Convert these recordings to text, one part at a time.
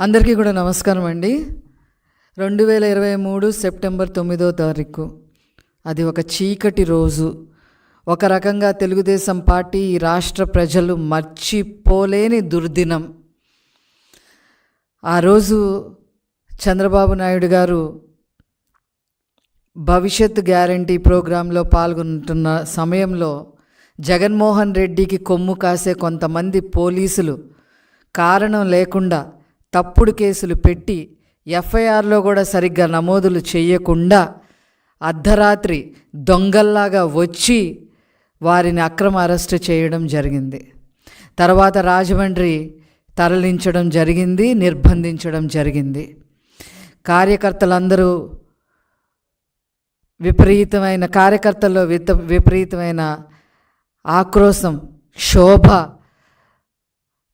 అందరికీ కూడా నమస్కారం అండి. రెండు వేల ఇరవై మూడు సెప్టెంబర్ తొమ్మిదో తారీఖు. అది ఒక చీకటి రోజు. ఒక రకంగా తెలుగుదేశం పార్టీ ఈ రాష్ట్ర ప్రజలు మర్చిపోలేని దుర్దినం. ఆ రోజు చంద్రబాబు నాయుడు గారు భవిష్యత్ గ్యారంటీ ప్రోగ్రాంలో పాల్గొంటున్న సమయంలో జగన్మోహన్ రెడ్డికి కొమ్ము కాసే కొంతమంది పోలీసులు కారణం లేకుండా తప్పుడు కేసులు పెట్టి ఎఫ్ఐఆర్లో కూడా సరిగ్గా నమోదులు చేయకుండా అర్ధరాత్రి దొంగల్లాగా వచ్చి వారిని అక్రమ అరెస్ట్ చేయడం జరిగింది. తర్వాత రాజమండ్రి తరలించడం జరిగింది నిర్బంధించడం జరిగింది. కార్యకర్తలందరూ విపరీతమైన కార్యకర్తల్లో విత విపరీతమైన ఆక్రోశం శోభ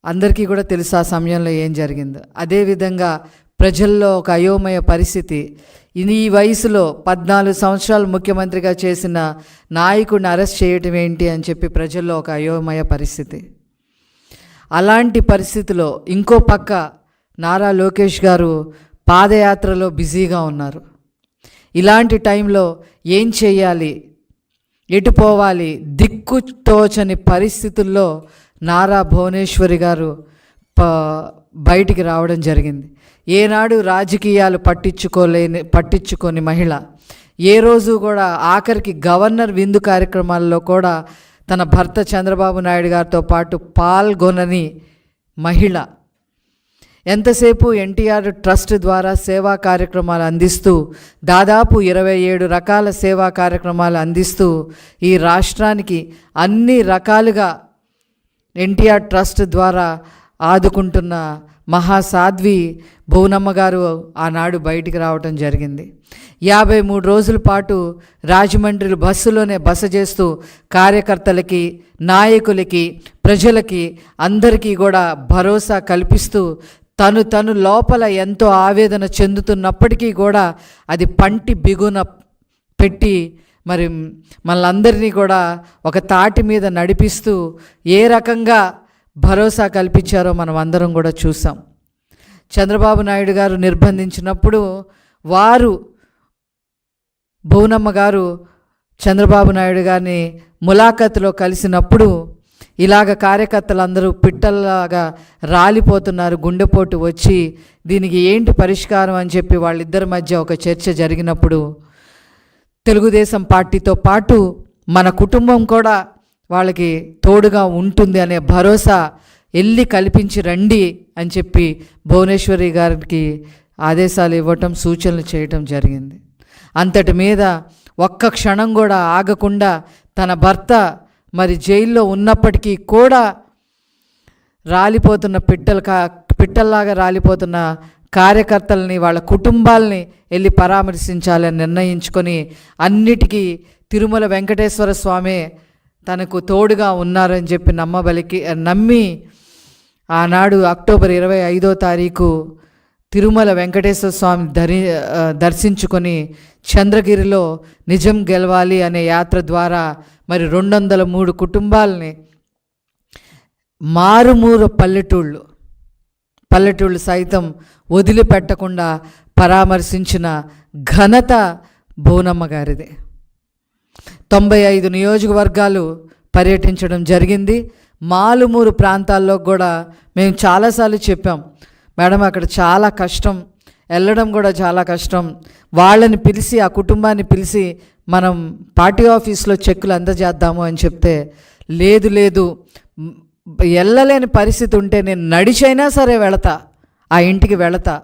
అందరికీ కూడా తెలుసు ఆ సమయంలో ఏం జరిగిందో. అదేవిధంగా ప్రజల్లో ఒక అయోమయ పరిస్థితి. ఇది ఈ వయసులో పద్నాలుగు సంవత్సరాలు ముఖ్యమంత్రిగా చేసిన నాయకుడిని అరెస్ట్ చేయటం ఏంటి అని చెప్పి ప్రజల్లో ఒక అయోమయ పరిస్థితి. అలాంటి పరిస్థితిలో ఇంకో పక్క నారా లోకేష్ గారు పాదయాత్రలో బిజీగా ఉన్నారు. ఇలాంటి టైంలో ఏం చేయాలి? ఎటు పోవాలి? దిక్కు తోచని పరిస్థితుల్లో నారా భువనేశ్వరి గారు ప బయటికి రావడం జరిగింది. ఏనాడు రాజకీయాలు పట్టించుకోలేని పట్టించుకొని మహిళ. ఏ రోజు కూడా ఆఖరికి గవర్నర్ విందు కార్యక్రమాల్లో కూడా తన భర్త చంద్రబాబు నాయుడు గారితో పాటు పాల్గొనని మహిళ. ఎంతసేపు ఎన్టీఆర్ ట్రస్ట్ ద్వారా సేవా కార్యక్రమాలు అందిస్తూ దాదాపు ఇరవై ఏడు రకాల సేవా కార్యక్రమాలు అందిస్తూ ఈ రాష్ట్రానికి అన్ని రకాలుగా ఎన్టీఆర్ ట్రస్ట్ ద్వారా ఆదుకుంటున్న మహాసాధ్వి భువనమ్మ గారు ఆనాడు బయటికి రావటం జరిగింది. యాభై మూడు రోజుల పాటు రాజమండ్రి బస్సులోనే బస చేస్తూ కార్యకర్తలకి నాయకులకి ప్రజలకి అందరికీ కూడా భరోసా కల్పిస్తూ తను తను లోపల ఎంతో ఆవేదన చెందుతున్నప్పటికీ కూడా అది పంటి బిగున పెట్టి మరి మనందరినీ కూడా ఒక తాటి మీద నడిపిస్తూ ఏ రకంగా భరోసా కల్పించారో మనం అందరం కూడా చూసాం. చంద్రబాబు నాయుడు గారు నిర్బంధించినప్పుడు వారు భువనమ్మ గారు చంద్రబాబు నాయుడు గారిని ములాఖత్లో కలిసినప్పుడు ఇలాగ కార్యకర్తలందరూ పిట్టల్లాగా రాలిపోతున్నారు గుండెపోటు వచ్చి దీనికి ఏంటి పరిష్కారం అని చెప్పి వాళ్ళిద్దరి మధ్య ఒక చర్చ జరిగినప్పుడు తెలుగుదేశం పార్టీతో పాటు మన కుటుంబం కూడా వాళ్ళకి తోడుగా ఉంటుంది అనే భరోసా వెళ్ళి కల్పించి రండి అని చెప్పి భువనేశ్వరి గారికి ఆదేశాలు ఇవ్వటం సూచనలు చేయటం జరిగింది. అంతటి మీద ఒక్క క్షణం కూడా ఆగకుండా తన భర్త మరి జైల్లో ఉన్నప్పటికీ కూడా రాలిపోతున్న పిట్టలు కా పిట్టల్లాగా రాలిపోతున్న కార్యకర్తలని వాళ్ళ కుటుంబాలని వెళ్ళి పరామర్శించాలని నిర్ణయించుకొని అన్నిటికీ తిరుమల వెంకటేశ్వర స్వామి తనకు తోడుగా ఉన్నారని చెప్పి నమ్మబలికి నమ్మి ఆనాడు అక్టోబర్ ఇరవై ఐదో తారీఖు తిరుమల వెంకటేశ్వర స్వామి దరి దర్శించుకొని చంద్రగిరిలో నిజం గెలవాలి అనే యాత్ర ద్వారా మరి రెండు వందల మూడు కుటుంబాలని మారుమూరు పల్లెటూళ్ళు పల్లెటూళ్ళు సైతం వదిలిపెట్టకుండా పరామర్శించిన ఘనత బోనమ్మ గారిది. తొంభై ఐదు నియోజకవర్గాలు పర్యటించడం జరిగింది. మాలుమూరు ప్రాంతాల్లో కూడా మేము చాలాసార్లు చెప్పాం మేడం అక్కడ చాలా కష్టం వెళ్ళడం కూడా చాలా కష్టం. వాళ్ళని పిలిచి ఆ కుటుంబాన్ని పిలిచి మనం పార్టీ ఆఫీస్లో చెక్కులు అందజేద్దాము అని చెప్తే లేదు లేదు వెళ్ళలేని పరిస్థితి ఉంటే నేను నడిచైనా సరే వెళతా ఆ ఇంటికి వెళతా.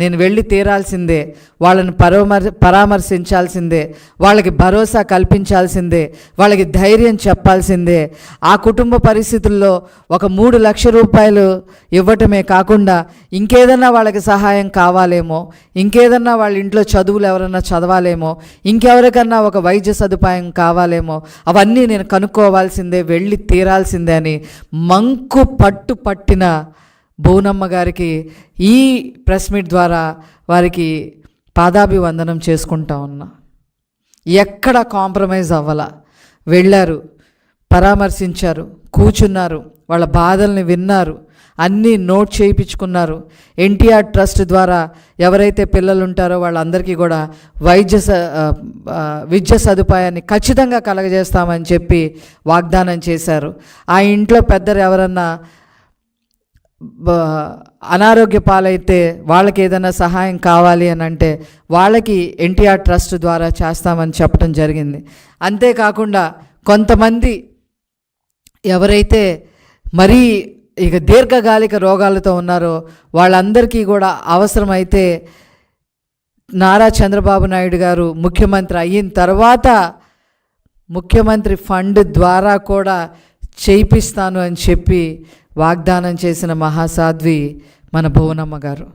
నేను వెళ్ళి తీరాల్సిందే వాళ్ళని పరామర్ పరామర్శించాల్సిందే వాళ్ళకి భరోసా కల్పించాల్సిందే వాళ్ళకి ధైర్యం చెప్పాల్సిందే. ఆ కుటుంబ పరిస్థితుల్లో ఒక మూడు లక్ష రూపాయలు ఇవ్వటమే కాకుండా ఇంకేదన్నా వాళ్ళకి సహాయం కావాలేమో ఇంకేదన్నా వాళ్ళ ఇంట్లో చదువులు ఎవరన్నా చదవాలేమో ఇంకెవరికన్నా ఒక వైద్య సదుపాయం కావాలేమో అవన్నీ నేను కనుక్కోవాల్సిందే వెళ్ళి తీరాల్సిందే అని మంకు పట్టు పట్టిన భువనమ్మ గారికి ఈ ప్రెస్ మీట్ ద్వారా వారికి పాదాభివందనం చేసుకుంటా ఉన్నా. ఎక్కడ కాంప్రమైజ్ అవ్వాల? వెళ్ళారు పరామర్శించారు కూర్చున్నారు వాళ్ళ బాధల్ని విన్నారు అన్నీ నోట్ చేయించుకున్నారు ఎన్టీఆర్ ట్రస్ట్ ద్వారా ఎవరైతే పిల్లలు ఉంటారో వాళ్ళందరికీ కూడా వైద్య స విద్య సదుపాయాన్ని ఖచ్చితంగా కలగజేస్తామని చెప్పి వాగ్దానం చేశారు. ఆ ఇంట్లో పెద్దలు ఎవరన్నా అనారోగ్య పాలైతే వాళ్ళకి ఏదైనా సహాయం కావాలి అని అంటే వాళ్ళకి ఎన్టీఆర్ ట్రస్ట్ ద్వారా చేస్తామని చెప్పడం జరిగింది. అంతేకాకుండా కొంతమంది ఎవరైతే మరీ ఇక దీర్ఘకాలిక రోగాలతో ఉన్నారో వాళ్ళందరికీ కూడా అవసరమైతే నారా చంద్రబాబు నాయుడు గారు ముఖ్యమంత్రి అయిన తర్వాత ముఖ్యమంత్రి ఫండ్ ద్వారా కూడా చేయిపిస్తాను అని చెప్పి వాగ్దానం చేసిన మహాసాధ్వి మన భువనమ్మ గారు.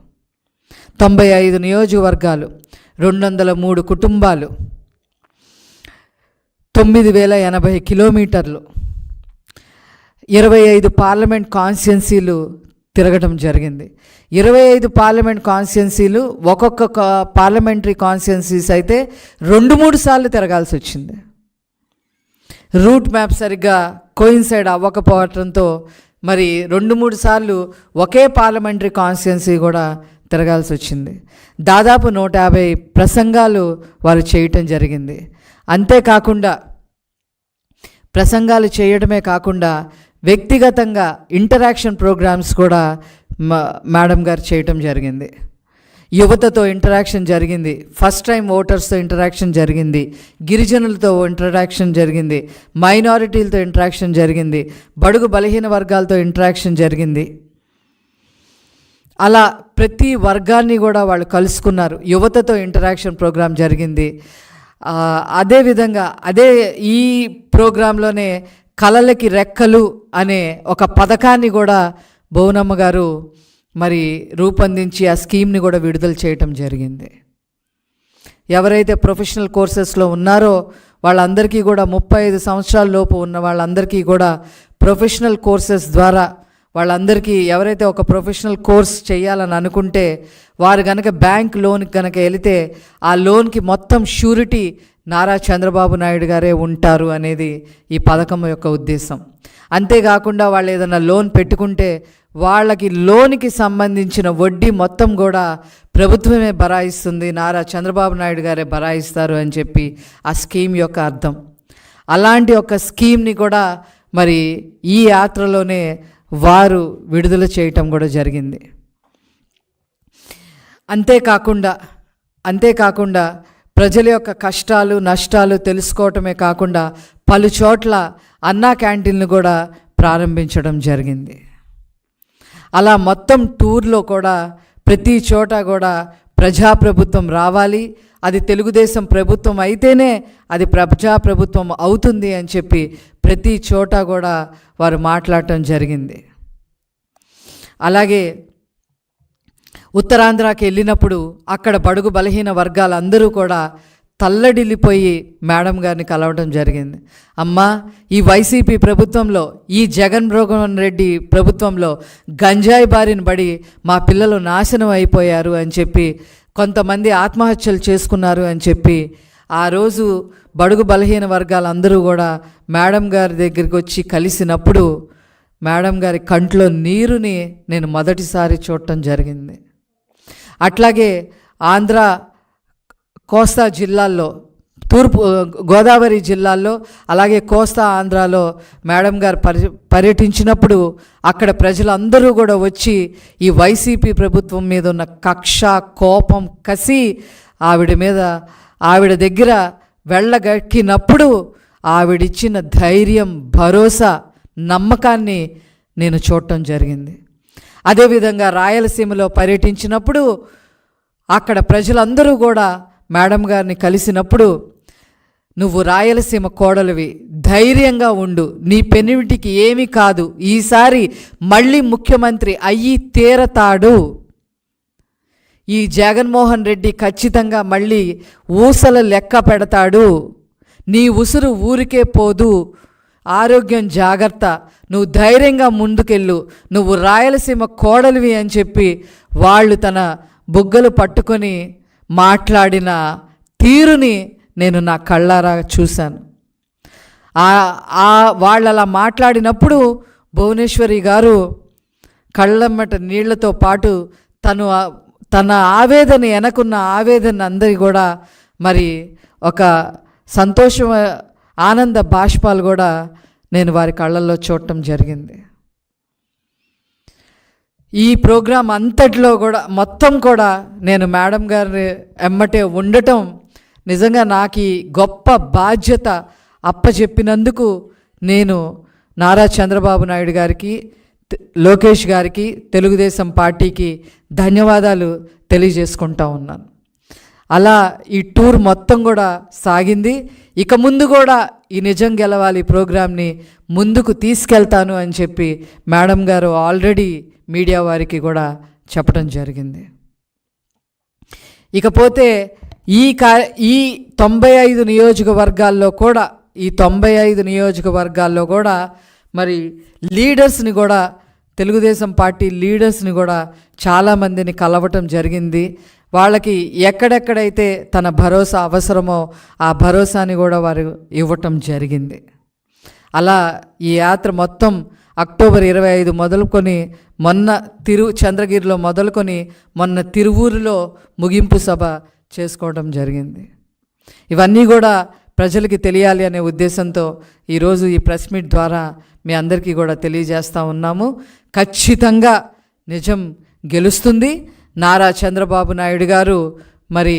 తొంభై ఐదు నియోజకవర్గాలు రెండు వందల మూడు కుటుంబాలు తొమ్మిది వేల ఎనభై కిలోమీటర్లు ఇరవై ఐదు పార్లమెంట్ కాన్స్టిట్యున్సీలు తిరగటం జరిగింది. ఇరవై ఐదు పార్లమెంట్ కాన్స్టిట్యున్సీలు ఒక్కొక్క కా- పార్లమెంటరీ కాన్స్టిట్యున్సీస్ అయితే రెండు మూడు సార్లు తిరగాల్సి వచ్చింది. రూట్ మ్యాప్ సరిగ్గా కోయిన్సైడ్ అవ్వకపోవటంతో మరి రెండు మూడు సార్లు ఒకే పార్లమెంటరీ కాన్స్టిట్యున్సీ కూడా తిరగాల్సి వచ్చింది. దాదాపు నూట యాభై ప్రసంగాలు వారు చేయటం జరిగింది. అంతేకాకుండా ప్రసంగాలు చేయడమే కాకుండా వ్యక్తిగతంగా ఇంటరాక్షన్ ప్రోగ్రామ్స్ కూడా మా మేడం గారు చేయటం జరిగింది. యువతతో ఇంటరాక్షన్ జరిగింది. ఫస్ట్ టైం ఓటర్స్తో ఇంటరాక్షన్ జరిగింది. గిరిజనులతో ఇంటరాక్షన్ జరిగింది. మైనారిటీలతో ఇంటరాక్షన్ జరిగింది. బడుగు బలహీన వర్గాలతో ఇంటరాక్షన్ జరిగింది. అలా ప్రతి వర్గాన్ని కూడా వాళ్ళు కలుసుకున్నారు. యువతతో ఇంటరాక్షన్ ప్రోగ్రాం జరిగింది. అదేవిధంగా అదే ఈ ప్రోగ్రాంలోనే కళలకి రెక్కలు అనే ఒక పథకాన్ని కూడా భువనమ్మ గారు మరి రూపొందించి ఆ స్కీమ్ని కూడా విడుదల చేయటం జరిగింది. ఎవరైతే ప్రొఫెషనల్ కోర్సెస్లో ఉన్నారో వాళ్ళందరికీ కూడా ముప్పై ఐదు సంవత్సరాల లోపు ఉన్న వాళ్ళందరికీ కూడా ప్రొఫెషనల్ కోర్సెస్ ద్వారా వాళ్ళందరికీ ఎవరైతే ఒక ప్రొఫెషనల్ కోర్స్ చేయాలని అనుకుంటే వారు కనుక బ్యాంక్ లోన్కి కనుక వెళితే ఆ లోన్కి మొత్తం షూరిటీ నారా చంద్రబాబు నాయుడు గారే ఉంటారు అనేది ఈ పథకం యొక్క ఉద్దేశం. అంతేకాకుండా వాళ్ళు ఏదైనా లోన్ పెట్టుకుంటే వాళ్ళకి లోన్కి సంబంధించిన వడ్డీ మొత్తం కూడా ప్రభుత్వమే బరాయిస్తుంది. నారా చంద్రబాబు నాయుడు గారే బరాయిస్తారు అని చెప్పి ఆ స్కీమ్ యొక్క అర్థం. అలాంటి ఒక స్కీమ్ని కూడా మరి ఈ యాత్రలోనే వారు విడుదల చేయటం కూడా జరిగింది. అంతేకాకుండా అంతేకాకుండా ప్రజల యొక్క కష్టాలు నష్టాలు తెలుసుకోవటమే కాకుండా పలు చోట్ల అన్నా క్యాంటీన్లు కూడా ప్రారంభించడం జరిగింది. అలా మొత్తం టూర్లో కూడా ప్రతి చోట కూడా ప్రజాప్రభుత్వం రావాలి అది తెలుగుదేశం ప్రభుత్వం అయితేనే అది ప్రజాప్రభుత్వం అవుతుంది అని చెప్పి ప్రతి చోట కూడా వారు మాట్లాడటం జరిగింది. అలాగే ఉత్తరాంధ్రకి వెళ్ళినప్పుడు అక్కడ బడుగు బలహీన వర్గాలందరూ కూడా తల్లడిల్లిపోయి మేడం గారిని కలవడం జరిగింది. అమ్మా ఈ వైసీపీ ప్రభుత్వంలో ఈ జగన్మోహన్ రెడ్డి ప్రభుత్వంలో గంజాయి బారిన పడి మా పిల్లలు నాశనం అయిపోయారు అని చెప్పి కొంతమంది ఆత్మహత్యలు చేసుకున్నారు అని చెప్పి ఆ రోజు బడుగు బలహీన వర్గాలందరూ కూడా మేడం గారి దగ్గరికి వచ్చి కలిసినప్పుడు మేడం గారి కంట్లో నీరుని నేను మొదటిసారి చూడటం జరిగింది. అట్లాగే ఆంధ్ర కోస్తా జిల్లాల్లో తూర్పు గోదావరి జిల్లాల్లో అలాగే కోస్తా ఆంధ్రాలో మేడం గారు పర్య పర్యటించినప్పుడు అక్కడ ప్రజలందరూ కూడా వచ్చి ఈ వైసీపీ ప్రభుత్వం మీద ఉన్న కక్ష కోపం కసి ఆవిడ మీద ఆవిడ దగ్గర వెళ్ళగక్కినప్పుడు ఆవిడిచ్చిన ధైర్యం భరోసా నమ్మకాన్ని నేను చూడటం జరిగింది. అదేవిధంగా రాయలసీమలో పర్యటించినప్పుడు అక్కడ ప్రజలందరూ కూడా మేడం గారిని కలిసినప్పుడు నువ్వు రాయలసీమ కోడలివి ధైర్యంగా ఉండు. నీ పెనివిటికి ఏమీ కాదు. ఈసారి మళ్ళీ ముఖ్యమంత్రి అయ్యి తీరతాడు. ఈ జగన్మోహన్ రెడ్డి ఖచ్చితంగా మళ్ళీ ఊసల లెక్క పెడతాడు. నీ ఉసురు ఊరికే పోదు. ఆరోగ్యం జాగ్రత్త. నువ్వు ధైర్యంగా ముందుకెళ్ళు. నువ్వు రాయలసీమ కోడలివి అని చెప్పి వాళ్ళు తన బుగ్గలు పట్టుకొని మాట్లాడిన తీరుని నేను నా కళ్ళారా చూశాను. ఆ వాళ్ళు అలా మాట్లాడినప్పుడు భువనేశ్వరి గారు కళ్ళమ్మట నీళ్ళతో పాటు తను తన ఆవేదన వెనకున్న ఆవేదన అందరి కూడా మరి ఒక సంతోషం ఆనంద బాష్పాలు కూడా నేను వారి కళ్ళల్లో చూడటం జరిగింది. ఈ ప్రోగ్రాం అంతట్లో కూడా మొత్తం కూడా నేను మేడం గారి ఎమ్మటే ఉండటం నిజంగా నాకు ఈ గొప్ప బాధ్యత అప్పచెప్పినందుకు నేను నారా చంద్రబాబు నాయుడు గారికి లోకేష్ గారికి తెలుగుదేశం పార్టీకి ధన్యవాదాలు తెలియజేసుకుంటా ఉన్నాను. అలా ఈ టూర్ మొత్తం కూడా సాగింది. ఇక ముందు కూడా ఈ నిజం గెలవాలి ప్రోగ్రామ్ని ముందుకు తీసుకెళ్తాను అని చెప్పి మేడం గారు ఆల్రెడీ మీడియా వారికి కూడా చెప్పడం జరిగింది. ఇకపోతే ఈ కా ఈ తొంభై ఐదు నియోజకవర్గాల్లో కూడా ఈ తొంభై ఐదు నియోజకవర్గాల్లో కూడా మరి లీడర్స్ని కూడా తెలుగుదేశం పార్టీ లీడర్స్ని కూడా చాలామందిని కలవటం జరిగింది. వాళ్ళకి ఎక్కడెక్కడైతే తన భరోసా అవసరమో ఆ భరోసాని కూడా వారు ఇవ్వటం జరిగింది. అలా ఈ యాత్ర మొత్తం అక్టోబర్ ఇరవై ఐదు మొదలుకొని మొన్న తిరు చంద్రగిరిలో మొదలుకొని మొన్న తిరువూరులో ముగింపు సభ చేసుకోవడం జరిగింది. ఇవన్నీ కూడా ప్రజలకి తెలియాలి అనే ఉద్దేశంతో ఈరోజు ఈ ప్రెస్ మీట్ ద్వారా మీ అందరికీ కూడా తెలియజేస్తూ ఉన్నాము. ఖచ్చితంగా నిజం గెలుస్తుంది. నారా చంద్రబాబు నాయుడు గారు మరి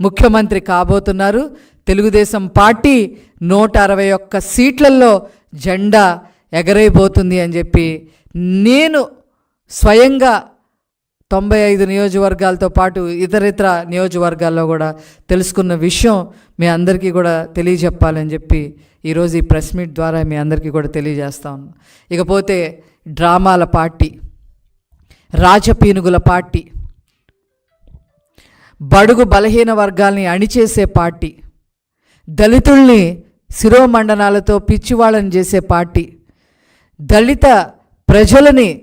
ముఖ్యమంత్రి కాబోతున్నారు. తెలుగుదేశం పార్టీ నూట అరవై ఒక్క సీట్లలో జెండా ఎగరైపోతుంది అని చెప్పి నేను స్వయంగా తొంభై ఐదు నియోజకవర్గాలతో పాటు ఇతరితర నియోజకవర్గాల్లో కూడా తెలుసుకున్న విషయం మీ అందరికీ కూడా తెలియజెప్పాలని చెప్పి ఈరోజు ఈ ప్రెస్ మీట్ ద్వారా మీ అందరికీ కూడా తెలియజేస్తా ఉన్నాను ఇకపోతే డ్రామాల పార్టీ రాజపీనుగుల పార్టీ బడుగు బలహీన వర్గాల్ని అణిచేసే పార్టీ దళితుల్ని శిరోమండనాలతో పిచ్చివాళ్ళని చేసే పార్టీ దళిత ప్రజలని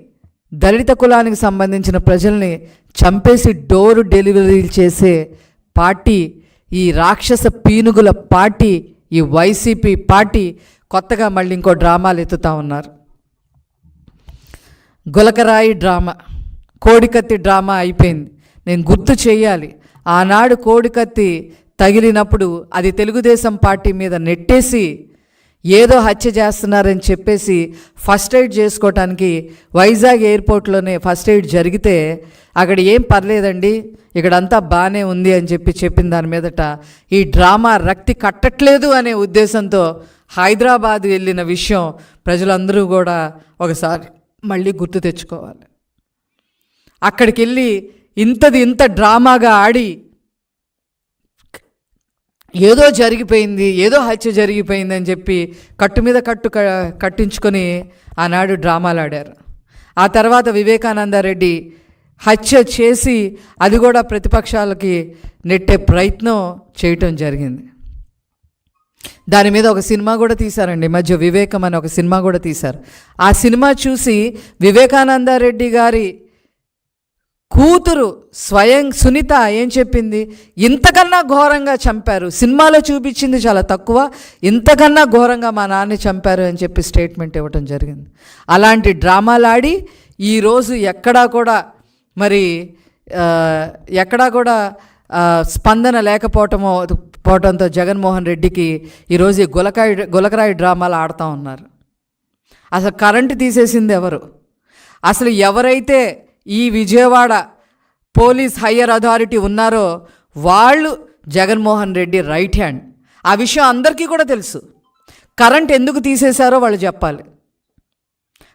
దళిత కులానికి సంబంధించిన ప్రజల్ని చంపేసి డోరు డెలివరీలు చేసే పార్టీ ఈ రాక్షస పీనుగుల పార్టీ ఈ వైసీపీ పార్టీ కొత్తగా మళ్ళీ ఇంకో డ్రామాలు ఎత్తుతా ఉన్నారు. గులకరాయి డ్రామా కోడికత్తి డ్రామా అయిపోయింది. నేను గుర్తు చేయాలి ఆనాడు కోడికత్తి తగిలినప్పుడు అది తెలుగుదేశం పార్టీ మీద నెట్టేసి ఏదో హత్య చేస్తున్నారని చెప్పేసి ఫస్ట్ ఎయిడ్ చేసుకోవటానికి వైజాగ్ ఎయిర్పోర్ట్లోనే ఫస్ట్ ఎయిడ్ జరిగితే అక్కడ ఏం పర్లేదండి ఇక్కడంతా బాగానే ఉంది అని చెప్పి చెప్పిన దాని మీదట ఈ డ్రామా రక్తి కట్టట్లేదు అనే ఉద్దేశంతో హైదరాబాద్ వెళ్ళిన విషయం ప్రజలందరూ కూడా ఒకసారి మళ్ళీ గుర్తు తెచ్చుకోవాలి. అక్కడికి వెళ్ళి ఇంతది ఇంత డ్రామాగా ఆడి ఏదో జరిగిపోయింది ఏదో హత్య జరిగిపోయింది అని చెప్పి కట్టు మీద కట్టు క- కట్టించుకొని ఆనాడు డ్రామాలు ఆడారు. ఆ తర్వాత వివేకానందరెడ్డి హత్య చేసి అది కూడా ప్రతిపక్షాలకి నెట్టే ప్రయత్నం చేయటం జరిగింది. దాని మీద ఒక సినిమా కూడా తీశారండి మధ్య వివేకం అని ఒక సినిమా కూడా తీశారు. ఆ సినిమా చూసి వివేకానందరెడ్డి గారి కూతురు స్వయం సునీత ఏం చెప్పింది? ఇంతకన్నా ఘోరంగా చంపారు. సినిమాలో చూపించింది చాలా తక్కువ. ఇంతకన్నా ఘోరంగా మా నాన్న చంపారు అని చెప్పి స్టేట్మెంట్ ఇవ్వటం జరిగింది. అలాంటి డ్రామాలు ఆడి ఈరోజు ఎక్కడా కూడా మరి ఎక్కడా కూడా స్పందన లేకపోవటమో పోవటంతో జగన్మోహన్ రెడ్డికి ఈరోజు గులకాయ గులకరాయి డ్రామాలు ఆడుతూ ఉన్నారు. అసలు కరెంటు తీసేసింది ఎవరు? అసలు ఎవరైతే ఈ విజయవాడ పోలీస్ హయ్యర్ అథారిటీ ఉన్నారో వాళ్ళు జగన్మోహన్ రెడ్డి రైట్ హ్యాండ్. ఆ విషయం అందరికీ కూడా తెలుసు. కరెంట్ ఎందుకు తీసేశారో వాళ్ళు చెప్పాలి.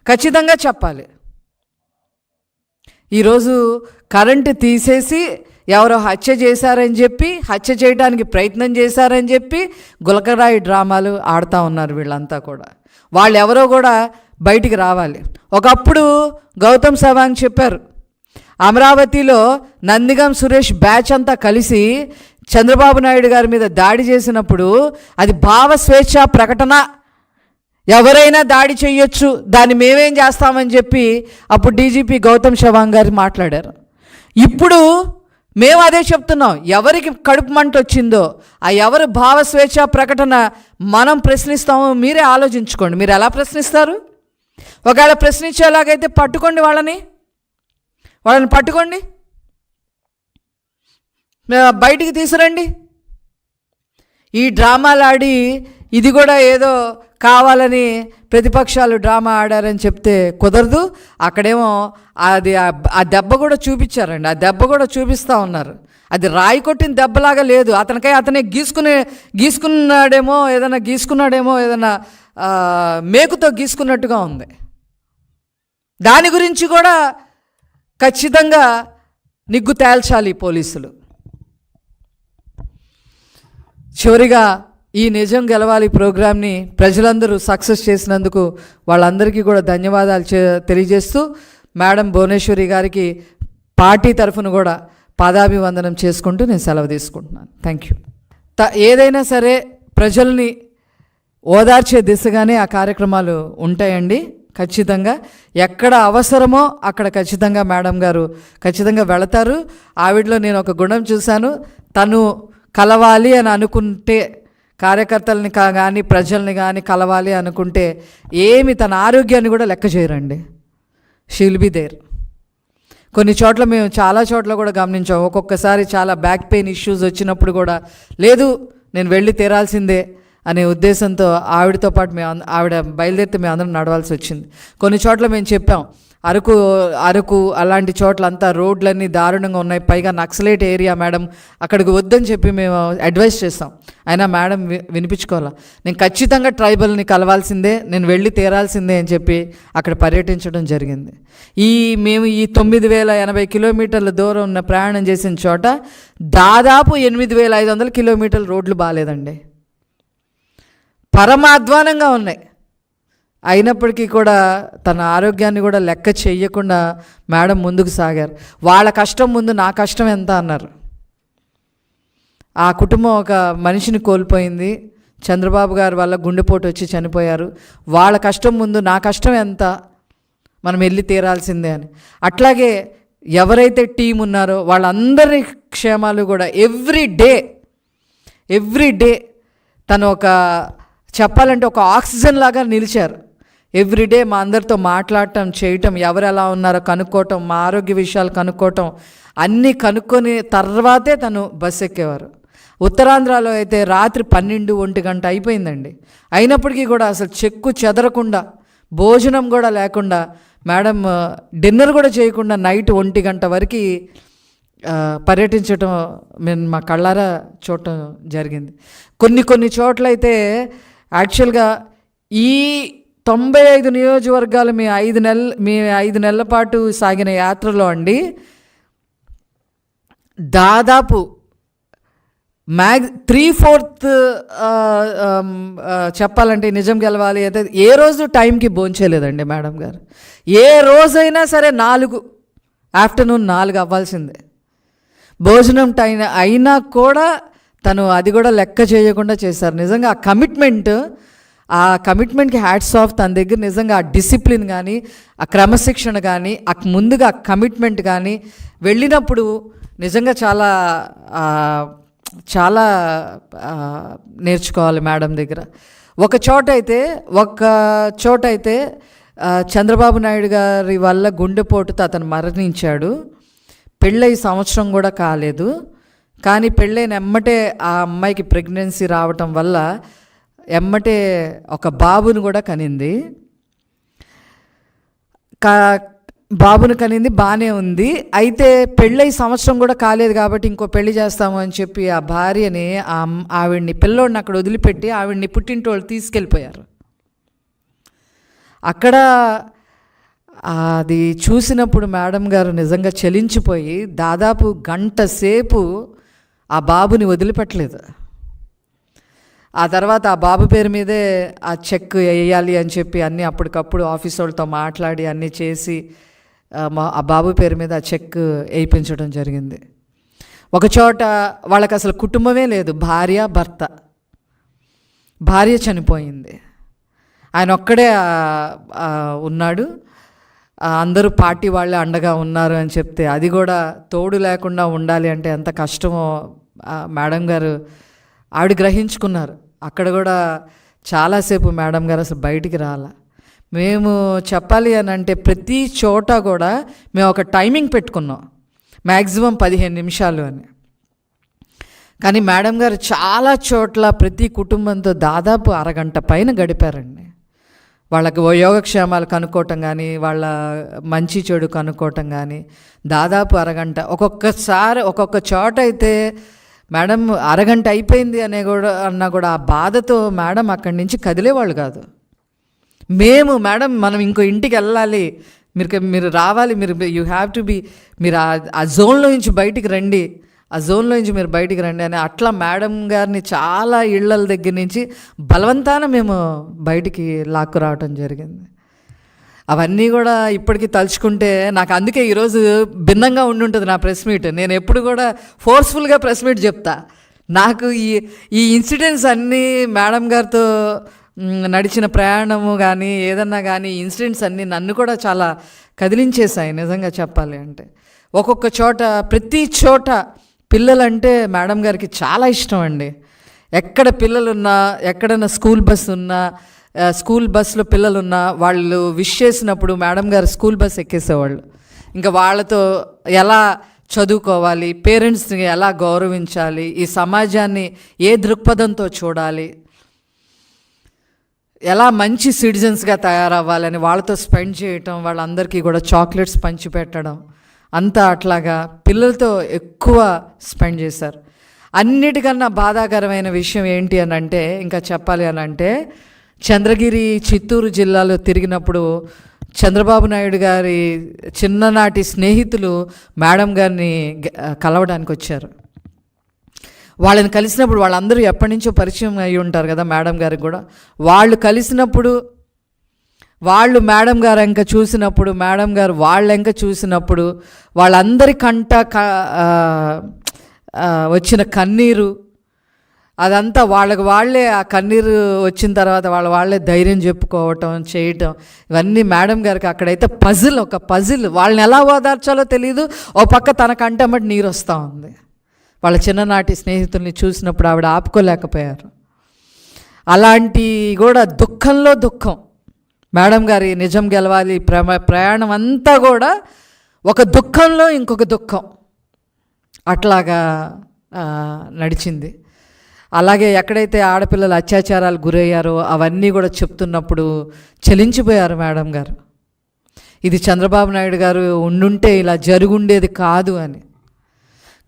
ఖచ్చితంగా చెప్పాలి. ఈరోజు కరెంటు తీసేసి ఎవరో హత్య చేశారని చెప్పి హత్య చేయడానికి ప్రయత్నం చేశారని చెప్పి గులకరాయి డ్రామాలు ఆడుతూ ఉన్నారు వీళ్ళంతా కూడా. వాళ్ళు ఎవరో కూడా బయటికి రావాలి. ఒకప్పుడు గౌతమ్ సవాంగ్ చెప్పారు అమరావతిలో నందిగం సురేష్ బ్యాచ్ అంతా కలిసి చంద్రబాబు నాయుడు గారి మీద దాడి చేసినప్పుడు అది భావ స్వేచ్ఛ ప్రకటన. ఎవరైనా దాడి చేయొచ్చు దాన్ని మేమేం చేస్తామని చెప్పి అప్పుడు డీజీపీ గౌతమ్ షవాంగ్ గారు మాట్లాడారు. ఇప్పుడు మేము అదే చెప్తున్నాం ఎవరికి కడుపు మంట వచ్చిందో ఆ ఎవరు భావ స్వేచ్ఛ ప్రకటన మనం ప్రశ్నిస్తామో మీరే ఆలోచించుకోండి. మీరు ఎలా ప్రశ్నిస్తారు? ఒకవేళ ప్రశ్నించేలాగైతే పట్టుకోండి వాళ్ళని. వాళ్ళని పట్టుకోండి. బయటికి తీసురండి ఈ డ్రామాలు ఆడి ఇది కూడా ఏదో కావాలని ప్రతిపక్షాలు డ్రామా ఆడారని చెప్తే కుదరదు. అక్కడేమో అది ఆ- దెబ్బ కూడా చూపించారండి. ఆ దెబ్బ కూడా చూపిస్తూ ఉన్నారు. అది రాయి కొట్టిన దెబ్బలాగా లేదు. అతనికై అతనే గీసుకునే గీసుకున్నాడేమో ఏదైనా గీసుకున్నాడేమో ఏదైనా మేకుతో గీసుకున్నట్టుగా ఉంది. దాని గురించి కూడా ఖచ్చితంగా నిగ్గు తేల్చాలి పోలీసులు. చివరిగా ఈ నిజం గెలవాలి ప్రోగ్రామ్ని ప్రజలందరూ సక్సెస్ చేసినందుకు వాళ్ళందరికీ కూడా ధన్యవాదాలు తెలియజేస్తూ మేడం భువనేశ్వరి గారికి పార్టీ తరఫున కూడా పాదాభివందనం చేసుకుంటూ నేను సెలవు తీసుకుంటున్నాను. Thank you. త ఏదైనా సరే ప్రజల్ని ఓదార్చే దిశగానే ఆ కార్యక్రమాలు ఉంటాయండి. ఖచ్చితంగా ఎక్కడ అవసరమో అక్కడ ఖచ్చితంగా మేడం గారు ఖచ్చితంగా వెళతారు. ఆవిడలో నేను ఒక గుణం చూశాను. తను కలవాలి అని అనుకుంటే కార్యకర్తల్ని కా కానీ ప్రజల్ని కానీ కలవాలి అనుకుంటే ఏమి తన ఆరోగ్యాన్ని కూడా లెక్క చేయరండి. షీల్ బి దేర్ కొన్ని చోట్ల మేము చాలా చోట్ల కూడా గమనించాం. ఒక్కొక్కసారి చాలా బ్యాక్ పెయిన్ ఇష్యూస్ వచ్చినప్పుడు కూడా లేదు నేను వెళ్ళి తీరాల్సిందే. అనే ఉద్దేశంతో ఆవిడతో పాటు మేము అంద- ఆవిడ బయలుదేరితే మేము అందరం నడవాల్సి వచ్చింది. కొన్ని చోట్ల మేము చెప్పాం అరకు అరకు అలాంటి చోట్ల అంతా రోడ్లన్నీ దారుణంగా ఉన్నాయి పైగా నక్సలేట్ ఏరియా మేడం అక్కడికి వద్దని చెప్పి మేము అడ్వైస్ చేస్తాం. అయినా మేడం వి వినిపించుకోవాలా? నేను ఖచ్చితంగా ట్రైబల్ని కలవాల్సిందే నేను వెళ్ళి తీరాల్సిందే అని చెప్పి అక్కడ పర్యటించడం జరిగింది. ఈ మేము ఈ తొమ్మిది వేల ఎనభై కిలోమీటర్ల దూరం ఉన్న ప్రయాణం చేసిన చోట దాదాపు ఎనిమిది వేల ఐదు వందల కిలోమీటర్ల రోడ్లు బాగాలేదండి పరమాధ్వానంగా ఉన్నాయి. అయినప్పటికీ కూడా తన ఆరోగ్యాన్ని కూడా లెక్క చేయకుండా మేడం ముందుకు సాగారు. వాళ్ళ కష్టం ముందు నా కష్టం ఎంత అన్నారు. ఆ కుటుంబం ఒక మనిషిని కోల్పోయింది. చంద్రబాబు గారి వల్ల గుండెపోటు వచ్చి చనిపోయారు. వాళ్ళ కష్టం ముందు నా కష్టం ఎంత? మనం వెళ్ళి తీరాల్సిందే అని. అట్లాగే ఎవరైతే టీం ఉన్నారో వాళ్ళందరి క్షేమాలు కూడా ఎవ్రీ డే ఎవ్రీ డే తను ఒక చెప్పాలంటే ఒక ఆక్సిజన్ లాగా నిలిచారు. ఎవ్రీడే మా అందరితో మాట్లాడటం చేయటం ఎవరు ఎలా ఉన్నారో కనుక్కోవటం మా ఆరోగ్య విషయాలు కనుక్కోవటం అన్నీ కనుక్కొని తర్వాతే తను బస్ ఎక్కేవారు. ఉత్తరాంధ్రలో అయితే రాత్రి పన్నెండు ఒంటి గంట అయిపోయిందండి. అయినప్పటికీ కూడా అసలు చెక్కు చెదరకుండా భోజనం కూడా లేకుండా మేడం డిన్నర్ కూడా చేయకుండా నైట్ ఒంటి గంట వరకు పర్యటించటం మేము మా కళ్ళారా చూడటం జరిగింది. కొన్ని కొన్ని చోట్లయితే యాక్చువల్గా ఈ తొంభై ఐదు నియోజకవర్గాలు మీ ఐదు నెలలు మీ ఐదు నెలల పాటు సాగిన యాత్రలో అండి దాదాపు మ్యాగ్ త్రీ ఫోర్త్ చెప్పాలంటే నిజం గెలవాలి అయితే ఏ రోజు టైంకి భోంచేయలేదండి మేడం గారు. ఏ రోజైనా సరే నాలుగు ఆఫ్టర్నూన్ నాలుగు అవ్వాల్సిందే. భోజనం టైం అయినా కూడా తను అది కూడా లెక్క చేయకుండా చేశారు. నిజంగా ఆ కమిట్మెంట్ ఆ కమిట్మెంట్కి హ్యాట్స్ ఆఫ్ తన దగ్గర నిజంగా ఆ డిసిప్లిన్ కానీ ఆ క్రమశిక్షణ కానీ ఆ ముందుగా ఆ కమిట్మెంట్ కానీ వెళ్ళినప్పుడు నిజంగా చాలా చాలా నేర్చుకోవాలి మేడం దగ్గర. ఒక చోట అయితే ఒక చోట అయితే చంద్రబాబు నాయుడు గారి వల్ల గుండెపోటుతో అతను మరణించాడు. పెళ్ళై సంవత్సరం కూడా కాలేదు. కానీ పెళ్ళైన ఎమ్మటే ఆ అమ్మాయికి ప్రెగ్నెన్సీ రావటం వల్ల ఎమ్మటే ఒక బాబుని కూడా కనింది. కా బాబుని కనింది బాగానే ఉంది. అయితే పెళ్ళై సంవత్సరం కూడా కాలేదు కాబట్టి ఇంకో పెళ్ళి చేస్తాము అని చెప్పి ఆ భార్యని ఆ ఆవిడ్ని పిల్లోడిని అక్కడ వదిలిపెట్టి ఆవిడ్ని పుట్టింటోళ్ళు తీసుకెళ్ళిపోయారు. అక్కడ అది చూసినప్పుడు మేడం గారు నిజంగా చలించిపోయి దాదాపు గంట సేపు ఆ బాబుని వదిలిపెట్టలేదు. ఆ తర్వాత ఆ బాబు పేరు మీదే ఆ చెక్ వేయాలి అని చెప్పి అన్నీ అప్పటికప్పుడు ఆఫీస్ వాళ్ళతో మాట్లాడి అన్నీ చేసి ఆ, బాబు పేరు మీద ఆ చెక్ వేయించడం జరిగింది. ఒకచోట వాళ్ళకి అసలు కుటుంబమే లేదు భార్య భర్త. భార్య చనిపోయింది. ఆయన ఒక్కడే ఉన్నాడు. అందరూ పార్టీ వాళ్ళే అండగా ఉన్నారు అని చెప్తే అది కూడా తోడు లేకుండా ఉండాలి అంటే ఎంత కష్టమో మేడం గారు ఆవిడ గ్రహించుకున్నారు. అక్కడ కూడా చాలాసేపు మేడం గారు అసలు బయటికి రాల. మేము చెప్పాలి అని అంటే ప్రతి చోట కూడా మేము ఒక టైమింగ్ పెట్టుకున్నాం. మ్యాక్సిమం పదిహేను నిమిషాలు అని. కానీ మేడం గారు చాలా చోట్ల ప్రతి కుటుంబంతో దాదాపు అరగంట పైన గడిపారండి. వాళ్ళకి యోగక్షేమాలు కనుక్కోవటం కానీ వాళ్ళ మంచి చెడు కనుక్కోవటం కానీ దాదాపు అరగంట ఒక్కొక్కసారి ఒక్కొక్క చోట అయితే మేడం అరగంట అయిపోయింది అనే కూడా అన్నా కూడా ఆ బాధతో మేడం అక్కడి నుంచి కదిలేవాళ్ళు కాదు. మేము మేడం మనం ఇంకో ఇంటికి వెళ్ళాలి. మీరు మీరు రావాలి మీరు యూ హ్యావ్ టు బి మీరు ఆ- ఆ జోన్లో నుంచి బయటికి రండి. ఆ జోన్లో నుంచి మీరు బయటికి రండి అని అట్లా మేడం గారిని చాలా ఇళ్ళల దగ్గర నుంచి బలవంతాన మేము బయటికి లాక్కు రావటం జరిగింది. అవన్నీ కూడా ఇప్పటికీ తలుచుకుంటే నాకు అందుకే ఈరోజు భిన్నంగా ఉండుంటుంది నా ప్రెస్ మీట్. నేను ఎప్పుడు కూడా ఫోర్స్ఫుల్గా ప్రెస్ మీట్ చెప్తా. నాకు ఈ ఈ ఇన్సిడెంట్స్ అన్నీ మేడం గారితో నడిచిన ప్రయాణము కానీ ఏదన్నా కానీ ఇన్సిడెంట్స్ అన్నీ నన్ను కూడా చాలా కదిలించేశాయి నిజంగా చెప్పాలి అంటే. ఒక్కొక్క చోట ప్రతి చోట పిల్లలంటే మేడం గారికి చాలా ఇష్టం అండి. ఎక్కడ పిల్లలున్నా ఎక్కడైనా స్కూల్ బస్ ఉన్నా స్కూల్ బస్సులో పిల్లలు ఉన్నా వాళ్ళు విష్ చేసినప్పుడు మేడం గారు స్కూల్ బస్ ఎక్కేసేవాళ్ళు. ఇంకా వాళ్ళతో ఎలా చదువుకోవాలి పేరెంట్స్ని ఎలా గౌరవించాలి ఈ సమాజాన్ని ఏ దృక్పథంతో చూడాలి ఎలా మంచి సిటిజన్స్గా తయారవ్వాలని వాళ్ళతో స్పెండ్ చేయటం వాళ్ళందరికీ కూడా చాక్లెట్స్ పంచిపెట్టడం అంతా అట్లాగా పిల్లలతో ఎక్కువ స్పెండ్ చేశారు. అన్నిటికన్నా బాధాకరమైన విషయం ఏంటి అని అంటే ఇంకా చెప్పాలి అని అంటే చంద్రగిరి చిత్తూరు జిల్లాలో తిరిగినప్పుడు చంద్రబాబు నాయుడు గారి చిన్ననాటి స్నేహితులు మేడం గారిని కలవడానికి వచ్చారు. వాళ్ళని కలిసినప్పుడు వాళ్ళందరూ ఎప్పటి నుంచో పరిచయం అయి ఉంటారు కదా మేడం గారికి కూడా. వాళ్ళు కలిసినప్పుడు వాళ్ళు మేడం గారు ఇంకా చూసినప్పుడు మేడం గారు వాళ్ళ ఎంక చూసినప్పుడు వాళ్ళందరికంట క వచ్చిన కన్నీరు అదంతా వాళ్ళకి వాళ్ళే ఆ కన్నీరు వచ్చిన తర్వాత వాళ్ళ వాళ్ళే ధైర్యం చెప్పుకోవటం చేయటం ఇవన్నీ మేడం గారికి అక్కడైతే పజిల్ ఒక పజిల్. వాళ్ళని ఎలా ఓదార్చాలో తెలియదు ఓ పక్క తన కంటమటి నీరు వస్తూ ఉంది. వాళ్ళ చిన్ననాటి స్నేహితుల్ని చూసినప్పుడు ఆవిడ ఆపుకోలేకపోయారు. అలాంటి కూడా దుఃఖంలో దుఃఖం. మేడం గారి నిజం గెలవాలి ప్రమ ప్రయాణం అంతా కూడా ఒక దుఃఖంలో ఇంకొక దుఃఖం. అట్లాగా నడిచింది. అలాగే ఎక్కడైతే ఆడపిల్లలు అత్యాచారాలు గురయ్యారో అవన్నీ కూడా చెప్తున్నప్పుడు చలించిపోయారు మేడం గారు. ఇది చంద్రబాబు నాయుడు గారు ఉండుంటే ఇలా జరుగుండేది కాదు అని.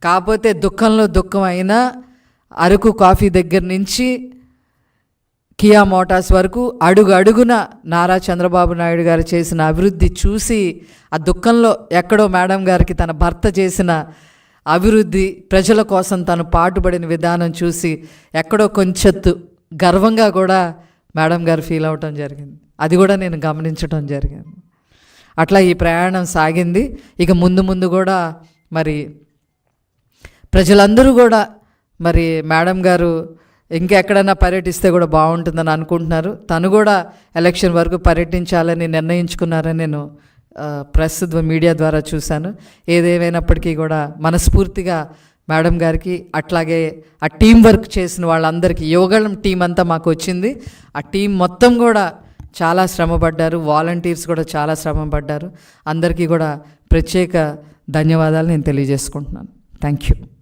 కాకపోతే దుఃఖంలో దుఃఖం అయినా అరకు కాఫీ దగ్గర నుంచి కియా మోటార్స్ వరకు అడుగు అడుగున నారా చంద్రబాబు నాయుడు గారు చేసిన అభివృద్ధి చూసి ఆ దుఃఖంలో ఎక్కడో మేడం గారికి తన భర్త చేసిన అభివృద్ధి ప్రజల కోసం తను పాటుపడిన విధానం చూసి ఎక్కడో కొంచెత్తు గర్వంగా కూడా మేడం గారు ఫీల్ అవటం జరిగింది. అది కూడా నేను గమనించడం జరిగింది. అట్లా ఈ ప్రయాణం సాగింది. ఇక ముందు ముందు కూడా మరి ప్రజలందరూ కూడా మరి మేడం గారు ఇంకెక్కడైనా పర్యటిస్తే కూడా బాగుంటుందని అనుకుంటున్నారు. తను కూడా ఎలక్షన్ వరకు పర్యటించాలని నిర్ణయించుకున్నారని నేను ప్రస్తుత మీడియా ద్వారా చూశాను. ఏదేమైనప్పటికీ కూడా మనస్ఫూర్తిగా మేడం గారికి అట్లాగే ఆ టీం వర్క్ చేసిన వాళ్ళందరికీ యోగళం టీం అంతా మాకు వచ్చింది. ఆ టీం మొత్తం కూడా చాలా శ్రమపడ్డారు. వాలంటీర్స్ కూడా చాలా శ్రమపడ్డారు. అందరికీ కూడా ప్రత్యేక ధన్యవాదాలు నేను తెలియజేసుకుంటున్నాను. Thank you.